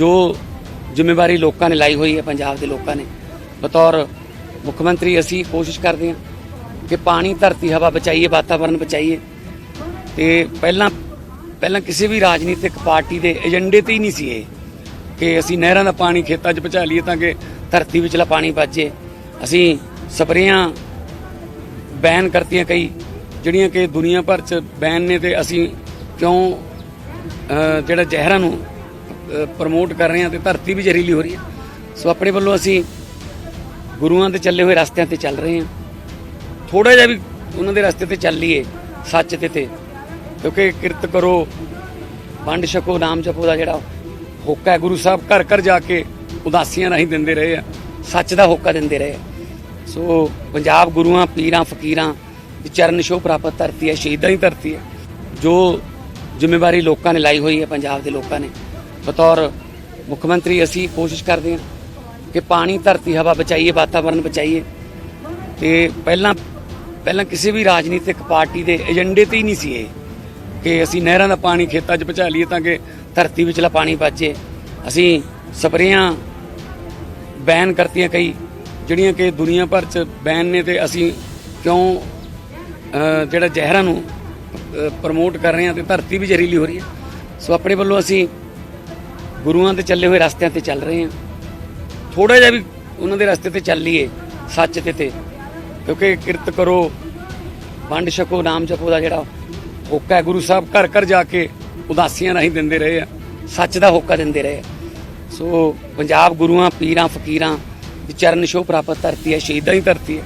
ਜੋ ਜ਼ਿੰਮੇਵਾਰੀ ਲੋਕਾਂ ਨੇ ਲਾਈ ਹੋਈ ਹੈ, ਪੰਜਾਬ ਦੇ ਲੋਕਾਂ ਨੇ, ਬਤੌਰ ਮੁੱਖ ਮੰਤਰੀ ਅਸੀਂ ਕੋਸ਼ਿਸ਼ ਕਰਦੇ ਹਾਂ ਕਿ ਪਾਣੀ, ਧਰਤੀ, ਹਵਾ ਬਚਾਈਏ ਵਾਤਾਵਰਣ ਬਚਾਈਏ। ਤੇ ਪਹਿਲਾਂ ਪਹਿਲਾਂ ਕਿਸੇ ਵੀ ਰਾਜਨੀਤਿਕ ਪਾਰਟੀ ਦੇ ਏਜੰਡੇ ਤੇ ਹੀ ਨਹੀਂ ਸੀ ਇਹ ਕਿ ਅਸੀਂ ਨਹਿਰਾਂ ਦਾ ਪਾਣੀ ਖੇਤਾਂ 'ਚ ਪਹੁੰਚਾ ਲਈਏ ਤਾਂ ਕਿ ਧਰਤੀ ਵਿਚਲਾ ਪਾਣੀ ਬਚੇ ਅਸੀਂ ਸਪਰੇਆਂ ਬੈਨ ਕਰਤੀਆਂ ਕਈ, ਜਿਹੜੀਆਂ ਕਿ ਦੁਨੀਆ ਭਰ 'ਚ ਬੈਨ ਨੇ ਤੇ ਅਸੀਂ ਕਿਉਂ ਜਿਹੜਾ ਜ਼ਹਿਰਾਂ ਨੂੰ ਪ੍ਰਮੋਟ ਕਰ ਰਹੇ ਹਾਂ ਤੇ ਧਰਤੀ ਵੀ ਜ਼ਹਿਰੀਲੀ ਹੋ ਰਹੀ ਹੈ। ਸੋ ਆਪਣੇ ਵੱਲੋਂ ਅਸੀਂ ਗੁਰੂਆਂ ਦੇ ਚੱਲੇ ਹੋਏ ਰਸਤਿਆਂ ਤੇ ਚੱਲ ਰਹੇ ਹਾਂ। ਥੋੜਾ ਜਿਹਾ ਵੀ ਉਹਨਾਂ ਦੇ ਰਸਤੇ ਤੇ ਚੱਲ ਲਈਏ, ਸੱਚ ਤੇ ਤੇ। ਕਿਉਂਕਿ ਕਿਰਤ ਕਰੋ, ਵੰਡ ਛਕੋ, ਨਾਮ ਜਪੋ ਦਾ ਜਿਹੜਾ ਹੋਕਾ ਹੈ, ਗੁਰੂ ਸਾਹਿਬ ਘਰ ਘਰ ਜਾ ਕੇ ਉਦਾਸੀਆਂ ਰਾਹੀਂ ਦਿੰਦੇ ਰਹੇ ਆ, ਸੱਚ ਦਾ ਹੋਕਾ ਦਿੰਦੇ ਰਹੇ ਆ। ਸੋ ਪੰਜਾਬ ਗੁਰੂਆਂ, ਪੀਰਾਂ, ਫਕੀਰਾਂ ਦੀ ਚਰਨ ਛੋਹ ਪ੍ਰਾਪਤ ਧਰਤੀ ਹੈ, ਸ਼ਹੀਦਾਂ ਦੀ ਧਰਤੀ ਹੈ। ਜੋ ਜ਼ਿੰਮੇਵਾਰੀ ਲੋਕਾਂ ਨੇ ਲਾਈ ਹੋਈ ਹੈ, ਪੰਜਾਬ ਦੇ ਲੋਕਾਂ ਨੇ ਬਤੌਰ ਮੁੱਖ ਮੰਤਰੀ ਅਸੀਂ ਕੋਸ਼ਿਸ਼ ਕਰਦੇ ਹਾਂ ਕਿ ਪਾਣੀ, ਧਰਤੀ, ਹਵਾ ਬਚਾਈਏ ਵਾਤਾਵਰਣ ਬਚਾਈਏ। ਤੇ ਪਹਿਲਾਂ ਪਹਿਲਾਂ ਕਿਸੇ ਵੀ ਰਾਜਨੀਤਿਕ ਪਾਰਟੀ ਦੇ ਏਜੰਡੇ ਤੇ ਹੀ ਨਹੀਂ ਸੀ ਇਹ ਕਿ ਅਸੀਂ ਨਹਿਰਾਂ ਦਾ ਪਾਣੀ ਖੇਤਾਂ 'ਚ ਪਹੁੰਚਾ ਲਈਏ ਤਾਂ ਕਿ ਧਰਤੀ ਵਿਚਲਾ ਪਾਣੀ ਬਚੇ ਅਸੀਂ ਸਪਰੇਆਂ ਬੈਨ ਕਰਤੀਆਂ ਕਈ, ਜਿਹੜੀਆਂ ਕਿ ਦੁਨੀਆ ਭਰ 'ਚ ਬੈਨ ਨੇ ਤੇ ਅਸੀਂ ਕਿਉਂ ਜਿਹੜਾ ਜ਼ਹਿਰਾਂ ਨੂੰ ਪ੍ਰਮੋਟ ਕਰ ਰਹੇ ਹਾਂ ਤੇ ਧਰਤੀ ਵੀ ਜ਼ਹਿਰੀਲੀ ਹੋ ਰਹੀ ਹੈ। ਸੋ ਆਪਣੇ ਵੱਲੋਂ ਅਸੀਂ ਗੁਰੂਆਂ ਦੇ ਚੱਲੇ ਹੋਏ ਰਸਤਿਆਂ ਤੇ ਚੱਲ ਰਹੇ ਹਾਂ। ਥੋੜਾ ਜਿਹਾ ਵੀ ਉਹਨਾਂ ਦੇ ਰਸਤੇ ਤੇ ਚੱਲ ਲਈਏ, ਸੱਚ ਤੇ ਤੇ। ਕਿਉਂਕਿ ਕਿਰਤ ਕਰੋ, ਵੰਡ ਛਕੋ, ਨਾਮ ਜਪੋ ਦਾ ਜਿਹੜਾ ਹੋਕਾ ਹੈ, ਗੁਰੂ ਸਾਹਿਬ ਘਰ ਘਰ ਜਾ ਕੇ ਉਦਾਸੀਆਂ ਰਾਹੀਂ ਦਿੰਦੇ ਰਹੇ ਆ, ਸੱਚ ਦਾ ਹੋਕਾ ਦਿੰਦੇ ਰਹੇ ਆ। ਸੋ ਪੰਜਾਬ ਗੁਰੂਆਂ, ਪੀਰਾਂ, ਫਕੀਰਾਂ ਦੀ ਚਰਨ ਛੋਹ ਪ੍ਰਾਪਤ ਧਰਤੀ ਹੈ, ਸ਼ਹੀਦਾਂ ਦੀ ਧਰਤੀ ਹੈ।